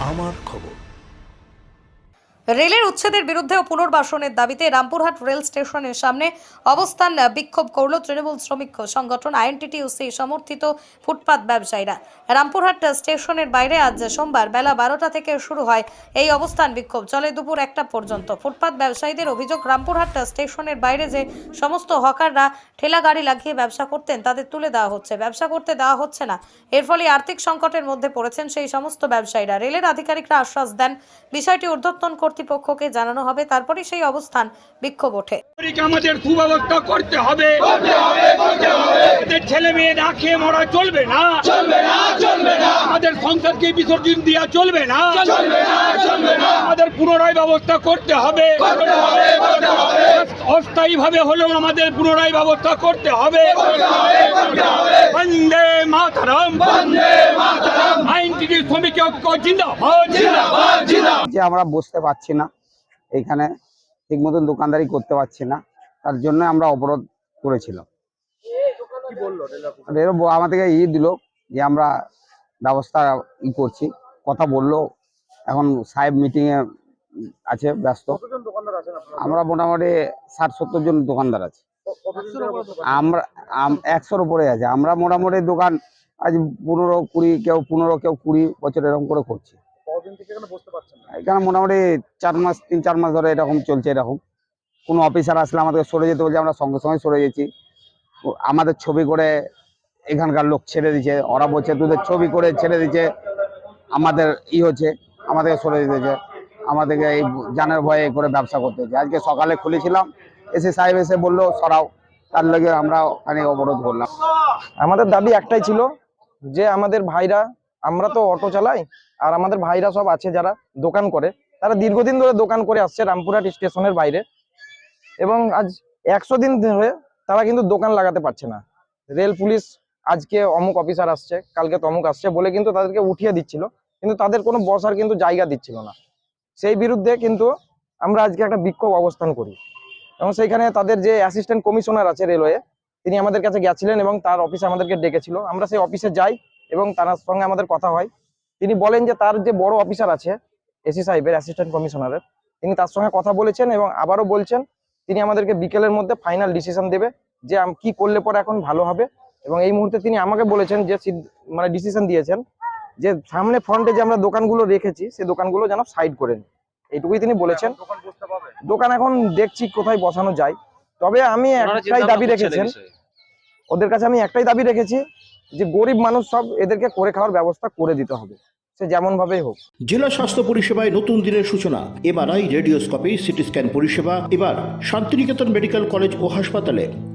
আমার খবর। রেলের উচ্ছেদের বিরুদ্ধে পুনর্বাসনের দাবিতে রামপুরহাট রেল স্টেশনের সামনে অবস্থান বিক্ষোভ করল তৃণমূল শ্রমিক সংগঠন আইএনটিটিউসি সমর্থিত ফুটপাত ব্যবসায়ীরা। রামপুরহাট স্টেশনের বাইরে আজ সোমবার বেলা বারোটা থেকে শুরু হয় এই অবস্থান বিক্ষোভ। চলে দুপুর একটা পর্যন্ত। ফুটপাত ব্যবসায়ীদের অভিযোগ, রামপুরহাট স্টেশনের বাইরে যে সমস্ত হকাররা ঠেলা গাড়ি লাগিয়ে ব্যবসা করতেন তাদের তুলে দেওয়া হচ্ছে। ব্যবসা করতে দেওয়া হচ্ছে না। এর ফলে আর্থিক সংকটের মধ্যে পড়েছেন সেই সমস্ত ব্যবসায়ীরা। রেলের আধিকারিকরা আশ্বাস দেন, বিষয়টি ঊর্ধ্বতন কর্তৃপক্ষকে জানানো হবে তারপরে সেই অবস্থান বিক্ষোভ ওঠে। আমাদের সুব্যবস্থা করতে হবে। ছেলে মেয়ে না খেয়ে মরা চলবে না। চলবে না চলবে না। আমাদের সংসদকে বিসর্জন দেওয়া চলবে না। চলবে না চলবে না। আমাদের পুনরায় ব্যবস্থা করতে হবে। অস্থায়ী ভাবে হলেও আমাদের পুনরায় ব্যবস্থা করতে হবে। বন্দে মাতরম। বন্দে মাতরম। আইনটিভি শ্রমিক ঐক্য জিন্দাবাদ জিন্দাবাদ যে আমরা বসতে পারছি না এইখানে ঠিক মতন দোকানদারি করতে পারছি না, তার জন্য আমরা অবরোধ করেছিলাম। আমাদেরকে ই দিল যে আমরা ব্যবস্থা ই করছি, কথা বলল, এখন সাহেব মিটিং এ আছে, ব্যস্ত। আমরা মোটামুটি ষাট সত্তর জন দোকানদার আছে। আমরা, আম- একশোর উপরে আছে। আমরা মোটামুটি দোকান আজ পনেরো কুড়ি কেউ পনেরো কেউ কুড়ি বছর এরকম করে করছি। এখানে মোটামুটি চার মাস তিন চার মাস ধরে এরকম চলছে এরকম। কোনো অফিসার আসলে আমাদের সরে যেতে বলছে আমরা সঙ্গে সঙ্গে সরে গেছি। আমাদের ছবি করে এখানকার লোক ছেড়ে দিচ্ছে ওরা বলছে তোদের ছবি করে ছেড়ে দিচ্ছে আমাদের ই হচ্ছে আমাদেরকে সরে দিতেছে আমাদেরকে এই জানের ভয়ে করে ব্যবসা করতে হচ্ছে। আজকে সকালে খুলেছিলাম এসে সাহেব এসে বলল সরাও। তার লগে আমরা ওখানে অবরোধ করলাম। আমাদের দাবি একটাই ছিল যে আমাদের ভাইরা, আমরা তো অটো চালাই, আর আমাদের ভাইরা সব আছে যারা দোকান করে, তারা দীর্ঘদিন ধরে দোকান করে আসছে রামপুরহাট স্টেশনের বাইরে। এবং আজ একশো দিন ধরে তারা কিন্তু দোকান লাগাতে পারছে না। রেল পুলিশ আজকে অমুক অফিসার আসছে, কালকে তমুক আসছে বলে কিন্তু তাদেরকে উঠিয়ে দিচ্ছিল, কিন্তু তাদের কোনো বসার কিন্তু জায়গা দিচ্ছিল না। সেই বিরুদ্ধে কিন্তু আমরা আজকে একটা বিক্ষোভ অবস্থান করি। এবং সেইখানে তাদের যে অ্যাসিস্ট্যান্ট কমিশনার আছে রেলওয়ে তিনি আমাদের কাছে গেছিলেন এবং তার অফিসে আমাদেরকে ডেকেছিল। আমরা সেই অফিসে যাই এবং তার সঙ্গে আমাদের কথা হয়। তিনি বলেন যে তার যে বড় অফিসার আছে এসি সাহেবের অ্যাসিস্ট্যান্ট কমিশনারের তিনি তার সঙ্গে কথা বলেছেন এবং আবারও বলছেন তিনি আমাদেরকে বিকেলের মধ্যে ফাইনাল ডিসিশন দেবে যে কি করলে পরে এখন ভালো হবে। এবং এই মুহূর্তে তিনি আমাকে বলেছেন যে মানে ডিসিশন দিয়েছেন যে সামনে ফ্রন্টে যে আমরা দোকানগুলো রেখেছি সেই দোকানগুলো যেন সাইড করে নিই এইটুকুই তিনি বলেছেন। দোকান এখন দেখছি কোথায় বসানো যায়। তবে আমি একটাই দাবি রেখেছেন। ওদের কাছে আমি একটাই দাবি রেখেছি যে গরিব মানুষ সব এদেরকে করে খাওয়ার ব্যবস্থা করে দিতে হবে। সে যেমন ভাবেই হোক। জেলা স্বাস্থ্য পরিষেবায় নতুন দিনের সূচনা এমআরআই রেডিওস্কোপি সিটি স্ক্যান পরিষেবা এবার শান্তিনিকেতন মেডিকেল কলেজ ও হাসপাতালে।